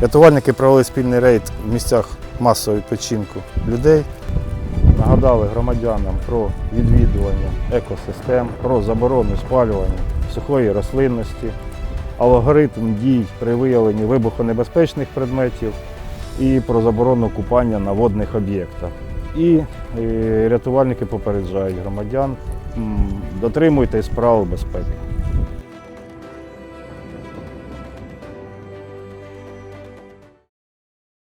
Рятувальники провели спільний рейд в місцях масового відпочинку людей. Нагадали громадянам про відвідування екосистем, про заборону спалювання сухої рослинності, алгоритм дій при виявленні вибухонебезпечних предметів і про заборону купання на водних об'єктах. І е, рятувальники попереджають громадян, дотримуйтесь правил безпеки.